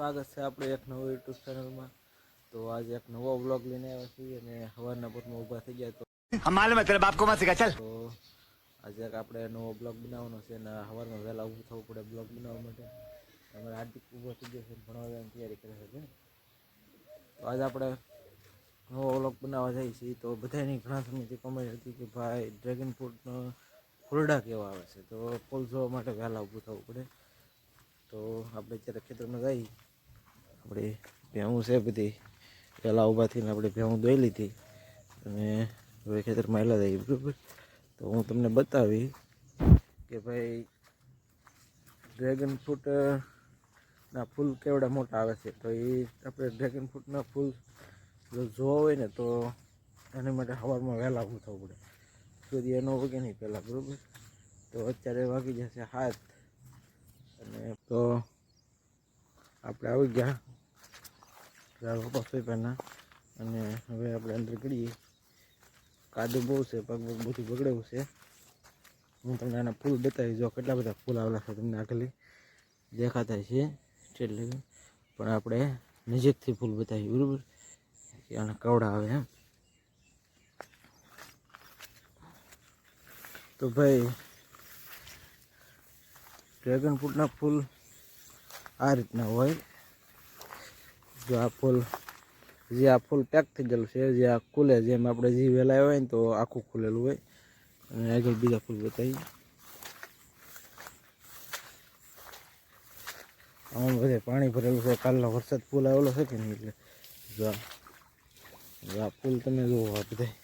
સ્વાગત છે આપણે એક નવો યુટ્યુબ ચેનલમાં તો આજે એક નવો બ્લોગ લઈને આવ્યા છીએ અને હવારના પોતમાં ઊભા થઈ ગયા તો માલુમ તને બાપ કોમાં ચાલ તો આજે એક આપણે નવો બ્લોગ બનાવવાનો છે અને હવારમાં વહેલા ઊભું થવું પડે બ્લોગ બનાવવા માટે. અમારે હાર્દિક ઊભો થઈ ગયો છે ભણવા જવાની તૈયારી કરે છે તો આજે આપણે નવો બ્લોગ બનાવવા જઈએ છીએ. તો બધાની ઘણા સમયથી કોમેન્ટ હતી કે ભાઈ ડ્રેગન ફ્રૂટનો ફૂલડા કેવા આવે છે. તો ફૂલ જોવા માટે વહેલા ઊભું થવું પડે. તો આપણે અત્યારે ખેતરમાં જઈએ. આપણે ભેહું છે બધી. પહેલાં ઊભા થઈને આપણે ભેહું દોઈ લીધી. અને હવે ખેતરમાં એલા થઈ બરાબર? તો હું તમને બતાવી કે ભાઈ ડ્રેગન ફ્રૂટ ના ફૂલ કેવડા મોટા આવે છે. તો એ આપણે ડ્રેગન ફ્રૂટના ફૂલ જો જોવા હોય ને તો એની માટે સવારમાં વહેલા ઊભું થવું પડે. સૂર્ય એનો વાગે નહીં પહેલાં, બરાબર? તો અત્યારે વાગી જશે હાથ અને તો આપણે આવી ગયા. ઝાડ કપાસ સોંપ્યાના અને હવે આપણે અંદર કરીએ. કાદુ બહુ છે પગ પગ બધું બગડેવું છે. હું તમને આના ફૂલ બતાવી જો કેટલા બધા ફૂલ આવેલા છે તમને આગલી દેખાતા છે એટલે પણ આપણે નજીકથી ફૂલ બતાવીએ, બરાબર? કે આના કવડા આવે એમ. તો ભાઈ ડ્રેગન ફ્રૂટના ફૂલ આ રીતના હોય. જો આ ફૂલ, જે આ ફૂલ પેક થઈ ગયેલું છે, જે આ ખુલે જેમ આપણે જે વહેલા હોય ને તો આખું ખુલેલું હોય. અને આગળ બીજા ફૂલ બતાવી આમાં બધે પાણી ભરેલું છે. કાલનો વરસાદ ફૂલ આવેલો છે કે નહીં એટલે? જો આ ફૂલ તમે જુઓ, આ બધા,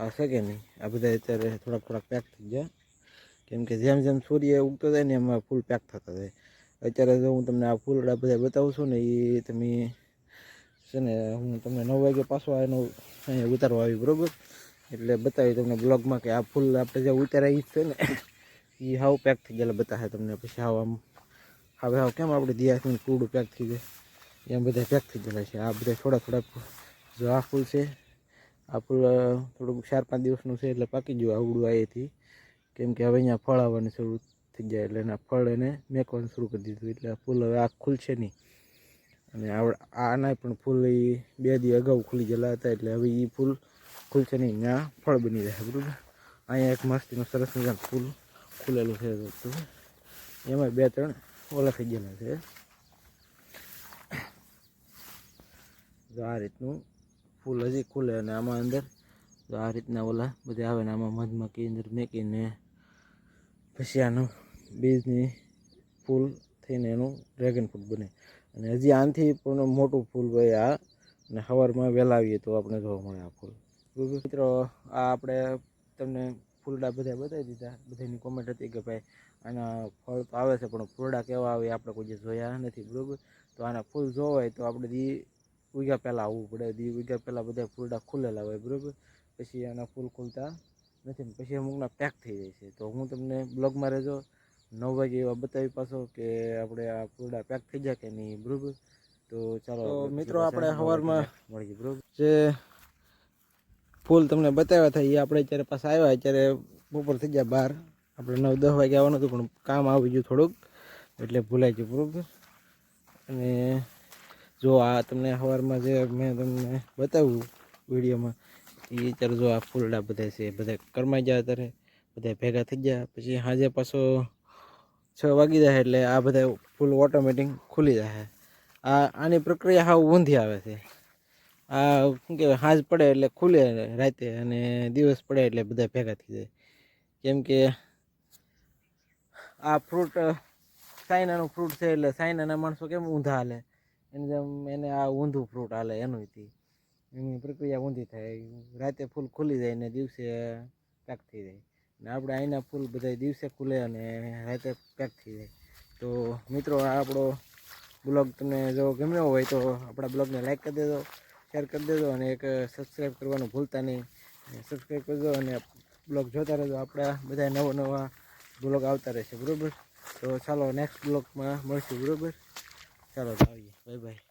આ છે કે નહીં? આ બધા અત્યારે થોડાક થોડાક પેક થઈ ગયા. કેમ કે જેમ જેમ સૂર્ય ઉગતો જાય ને એમાં ફૂલ પેક થતા જાય. અત્યારે જો હું તમને આ ફૂલડા બધા બતાવું છું ને એ તમે છે ને, હું તમને નવ વાગે પાછો એનો અહીંયા ઉતારવા આવી, બરાબર? એટલે બતાવી તમને બ્લોગમાં કે આ ફૂલ આપણે જે ઉતાર્યા એ છે ને એ હાવ પેક થઈ ગયેલા બતાવે તમને પછી હાવ આમ, હવે હાવ કેમ આપણે દિયાથી કૂડું પેક થઈ જાય એમ બધા પેક થઈ ગયેલા છે. આ બધા થોડા થોડા જો આ ફૂલ છે, આ ફૂલ થોડુંક ચાર પાંચ દિવસનું છે એટલે પાકી ગયું, આવડું આવેથી કેમ કે હવે અહીંયા ફળ આવવાની શરૂ થઈ ગયા એટલે એના ફળ એને મેકવાનું શરૂ કરી દીધું. એટલે ફૂલ હવે આ ખુલશે નહીં. અને આવડ આના પણ ફૂલ એ બે દી અગાઉ ખુલી ગયેલા હતા એટલે હવે એ ફૂલ ખુલશે નહીં. ત્યાં ફળ બની રહે, બરાબર? અહીંયા એક મસ્તીનું સરસ મજાનું ફૂલ ખુલેલું છે તો એમાં બે ત્રણ ઓલા થઈ ગયેલા છે. તો આ રીતનું ફૂલ હજી ખુલે અને આમાં અંદર જો આ રીતના ઓલા બધા આવે ને આમાં મધમાખી અંદર મેકીને પછી આનું બીજની ફૂલ થઈને એનું ડ્રેગન ફ્રૂટ બને. અને હજી આનાથી પણ મોટું ફૂલ હોય આ. અને સવારમાં વહેલા તો આપણે જોવા મળે આ ફૂલ. મિત્રો, આ આપણે તમને ફૂલડા બધા બતાવી દીધા. બધાની કોમેન્ટ હતી કે ભાઈ, આના ફળ તો આવે છે, પણ ફૂલડા કેવા આવે આપણે કોઈ જોયા નથી, બરાબર? તો આના ફૂલ જોવા હોય તો આપણે દી ઉગ્યા પહેલાં આવવું પડે. દી ઉગ્યા પહેલાં બધા ફૂલડા ખુલેલા હોય, બરાબર? પછી આના ફૂલ ખુલતા નથી પછી અમુકના પેક થઈ જાય છે. તો હું તમને બ્લોગમાં રહેજો. નવ વાગે એવા બતાવી પાછો કે આપણે આ ફૂલડા પેક થઈ જાય કે નહીં બરોબર? તો ચાલો મિત્રો આપણે સવારમાં મળીએ બરોબર? જે ફૂલ તમને બતાવ્યા હતા એ આપણે અત્યારે પાછા આવ્યા અત્યારે બપોર થઈ ગયા બહાર આપણે નવ દસ વાગે આવવાનું હતું પણ કામ આવી ગયું થોડુંક એટલે ભૂલાઈ ગયું બરાબર? અને જો આ તમને સવારમાં જે મેં તમને બતાવ્યું વિડીયોમાં એ અત્યારે જો આ ફૂલડા બધા છે બધા કરમાઈ ગયા અત્યારે બધા ભેગા થઈ ગયા પછી સાંજે પાછો છ વાગી જાય એટલે આ બધા ફૂલ ઓટોમેટિક ખુલી જાય આ, આની પ્રક્રિયા હાવ ઊંધી આવે છે. આ, શું કહેવાય, હાજ પડે એટલે ખુલે રાતે અને દિવસ પડે એટલે બધા ભેગા થઈ જાય. કેમ કે આ ફ્રૂટ સાયનાનું ફ્રૂટ છે એટલે સાયનાના માણસો કેમ ઊંધા હાલે? એને જેમ એને આ ઊંધું ફ્રૂટ હાલે એનું હતી એની પ્રક્રિયા ઊંધી થાય. રાતે ફૂલ ખુલી જાય ને દિવસે પેક થઈ જાય. ને આપણે અહીંના ફૂલ બધા દિવસે ખુલે અને રાતે પેક થઈ જાય. તો મિત્રો આપણો બ્લોગ તમને જો ગમ્યો હોય તો આપણા બ્લોગને લાઈક કરી દેજો, શેર કરી દેજો અને એક સબસ્ક્રાઈબ કરવાનું ભૂલતા નહીં. સબસ્ક્રાઈબ કરજો અને બ્લોગ જોતા રહેજો. આપણા બધા નવા નવા બ્લોગ આવતા રહેશે. બરાબર? તો ચાલો નેક્સ્ટ બ્લોગમાં મળશું. બરાબર? ચાલો આવીએ. Bye bye